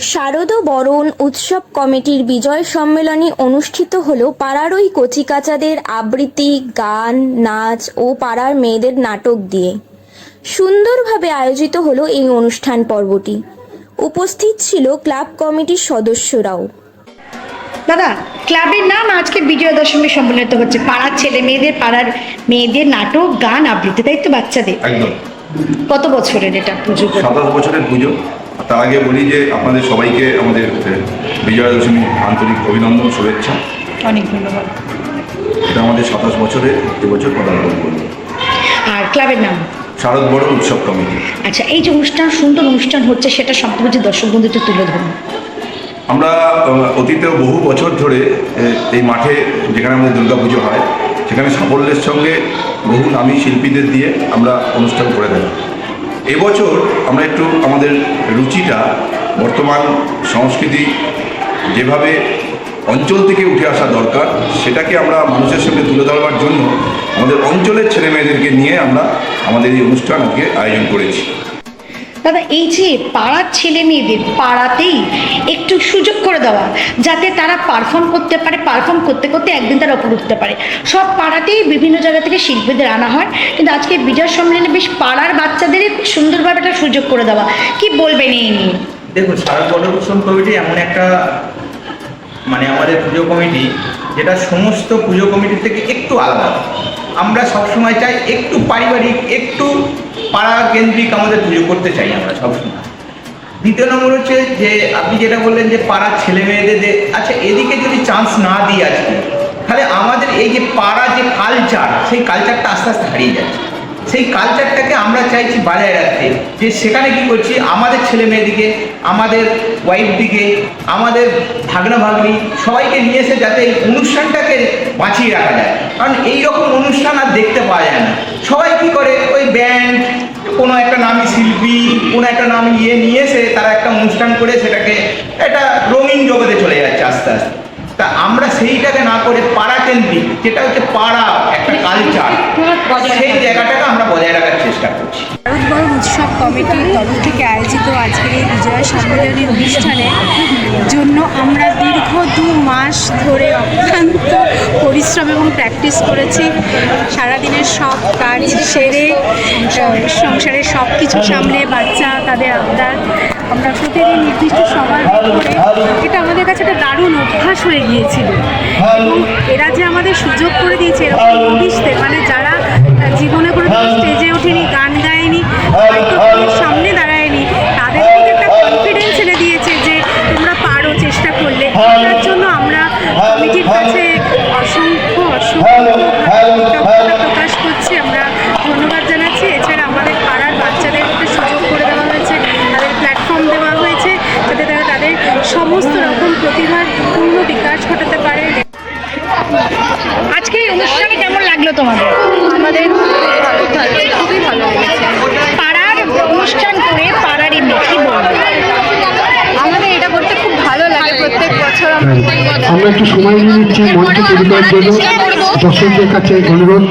শারদ বরণ উৎসব কমিটির বিজয় সম্মেলনে অনুষ্ঠিত হল পাড়ার ওই কচিকাচাদের আবৃত্তি গান নাচ ও পাড়ার মেয়েদের নাটক দিয়ে। সুন্দরভাবে আয়োজিত হলো এই অনুষ্ঠান পর্বটি। উপস্থিত ছিল ক্লাব কমিটির সদস্যরাও। দাদা ক্লাবের নাম আজকে বিজয়া দশমী সম্মিলিত হচ্ছে। পাড়ার ছেলে মেয়েদের পাড়ার মেয়েদের নাটক গান আবৃত্তি তাই তো বাচ্চাদের? কত বছরের এটা পুজো? সাতাশ বছরের পুজো। তার আগে বলি যে আপনাদের সবাইকে আমাদের বিজয়া দশমী আন্তরিক অভিনন্দন শুভেচ্ছা। অনেক ধন্যবাদ। এটা আমাদের সাতাশ বছরে এবছর পদার্পণ করল আর ক্লাবের নাম? শারদ বড় উৎসব কমিটি। আচ্ছা এই যে অনুষ্ঠান সুন্দর অনুষ্ঠান হচ্ছে সেটা সম্পর্কে দর্শক বন্ধুদের তুলে ধরুন। আমরা অতীতে বহু বছর ধরে এই মাঠে যেখানে আমাদের দুর্গাপুজো হয় সেখানে সাফল্যের সঙ্গে বহু নামী শিল্পীদের দিয়ে আমরা অনুষ্ঠান করে থাকি। এবছর আমরা একটু আমাদের রুচিটা বর্তমান সংস্কৃতি যেভাবে অঞ্চল থেকে উঠে আসা দরকার, সেটাকে আমরা মানুষের সঙ্গে তুলে ধরবার জন্য আমাদের অঞ্চলের ছেলেমেয়েদেরকে নিয়ে আমরা আমাদের এই অনুষ্ঠান আজকে আয়োজন করেছি। দাদা, এই যে পাড়ার ছেলে মেয়েদের পাড়াতেই একটু সুযোগ করে দেওয়া, যাতে তারা পারফর্ম করতে পারে পারফর্ম করতে করতে একদিন তারা উপরে উঠতে পারে। সব পাড়াতেই বিভিন্ন জায়গা থেকে শিল্পীদের আনা হয়, কিন্তু আজকে বিজয় সম্মেলনে বেশ পাড়ার বাচ্চাদেরই খুব সুন্দরভাবে একটা সুযোগ করে দেওয়া। কি বলবেন এই নিয়ে? দেখুন, শারদ বনভূষণ কমিটি এমন একটা মানে আমাদের পুজো কমিটি, যেটা সমস্ত পুজো কমিটির থেকে একটু আলাদা। আমরা সবসময় চাই একটু পারিবারিক, একটু পাড়া কেন্দ্রিক আমাদের পুজো করতে চাই আমরা সবসময়। দ্বিতীয় নম্বর হচ্ছে যে, আপনি যেটা বললেন যে পাড়ার ছেলে মেয়েদের যে- আচ্ছা এদিকে যদি চান্স না দিই আজকে তাহলে আমাদের এই যে পাড়া যে কালচার সেই কালচারটা আস্তে আস্তে হারিয়ে যাচ্ছে। সেই কালচারটাকে আমরা চাইছি বজায় রাখতে। যে সেখানে কি করছি? আমাদের ছেলে মেয়েদিকে আমাদের ওয়াইফ দিকে আমাদের ভাগনা ভাগ্নি সবাইকে নিয়ে এসে যাতে এই অনুষ্ঠানটাকে বাঁচিয়ে রাখা যায়। কারণ এই রকম অনুষ্ঠান আর দেখতে পাওয়া যায় না। সবাই কি করে? ওই ব্যান্ড কোনো একটা নামী শিল্পী কোনো একটা নাম ইয়ে নিয়ে এসে তারা একটা অনুষ্ঠান করে সেটাকে একটা রঙিন জগতে চলে যাচ্ছে আস্তে আস্তে। তা আমরা সেইটাকে না করে পাড়া কেন্দ্রিক যেটা হচ্ছে পাড়া একটা কালচার সেই জায়গাটাকে চেষ্টা করছি। উৎসব কমিটির তরফ থেকে আয়োজিত আজকের এই বিজয়া সম্মেলনের অনুষ্ঠানের জন্য আমরা দীর্ঘ দু মাস ধরে অক্লান্ত পরিশ্রম এবং প্র্যাকটিস করেছি। সারাদিনের সব কাজ সেরে সংসারের সব কিছু সামলে, বাচ্চা, তাদের আবদার। আমরা প্রতিদিন নির্দিষ্ট সময় করে এটা আমাদের কাছে একটা দারুণ অভ্যাস হয়ে গিয়েছিল। এবং এরা যে আমাদের সুযোগ করে দিয়েছে এরকম মানে যারা জীবনে কোনো স্টেজে ওঠেনি, গান গায়নি প্রতিভার পূর্ণ বিকাশ ঘটাতে পারে আজকের এই অনুষ্ঠানে কেমন লাগল তোমাদের আমাদের খুবই ভালো লেগেছে পাড়ার অনুষ্ঠান করে পাড়ারই মেয়ে বলব আমাদের এটা করতে খুব ভালো লাগে প্রত্যেক বছর আমরা আমরা একটু সময় নিয়ে নিচ্ছি মঞ্চ করার জন্য দর্শকদের কাছে অনুরোধ